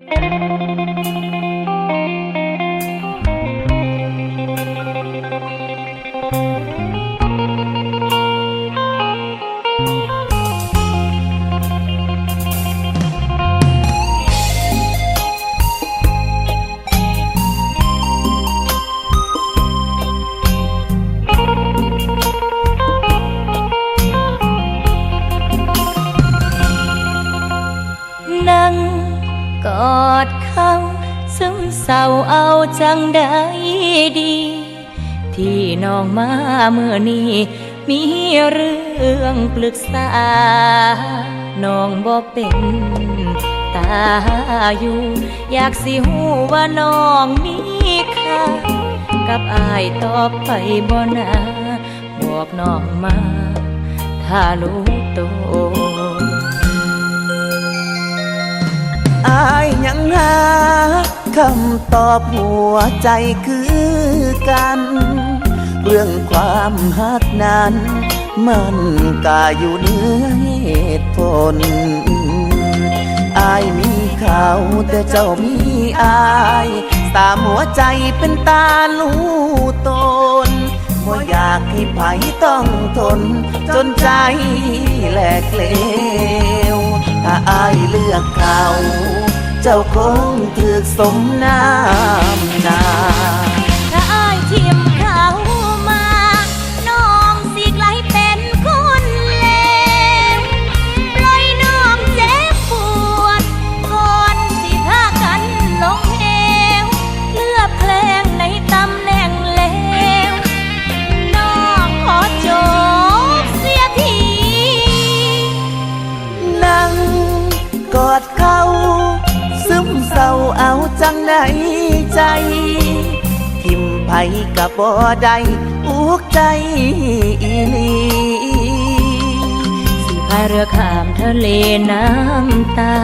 นั่ ซึมเศร้าเอาจังได้ดี ที่น้องมาเมื่อนี้ มีเรื่องปรึกษา น้องบ่เป็นตาอยู่ อยากสิหูว่าน้องมีค่ากับอายต่อไปบ่นาบอกน้องมา ถ้ารู้ตัวอายยังหา คำตอบหัวใจคือกัน เรื่องความฮักนั้น มันกาอยู่เหนือเหตุผลอายมีเขาแต่เจ้ามีอายสามหัวใจเป็นตาลูตนบ่อยากให้ไผต้องทน จนใจแหลกเลวถ้าอายเลือกเขา จ้าคงถือสมน้ำนา เอาจังไหนใจ ทิมไผกับบ่ได้อุกใจอีลีสิพายเรือข้ามทะเลน้ำตา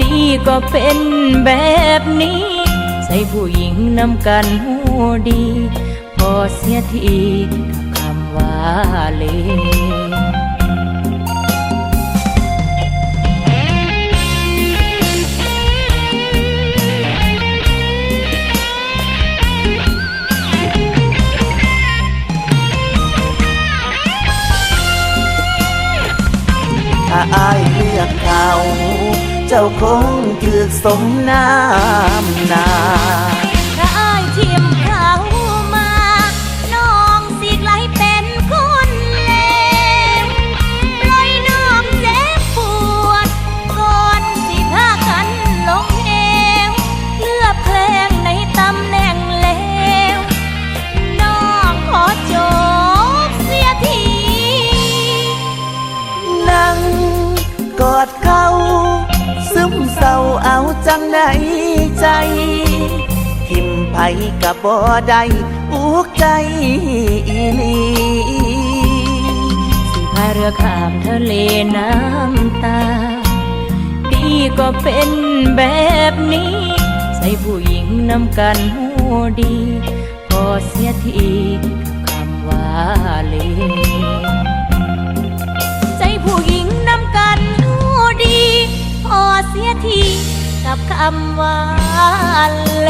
ดีก็เป็นแบบนี้ ใส่ผู้หญิงนำกันหูดี พอเสียทีกับคำว่าเล ถ้าอายเลือกเขา เจ้าคงถือสมน้ำนา เอาจังไหนใจ ทิมไผกับบ่ได้อุกใจอีลีสิพายเรือข้ามทะเลน้ำตา ดีก็เป็นแบบนี้ ใส่ผู้หญิงนำกันหูดีพอเสียทีกับคำว่าเล คำว่าเล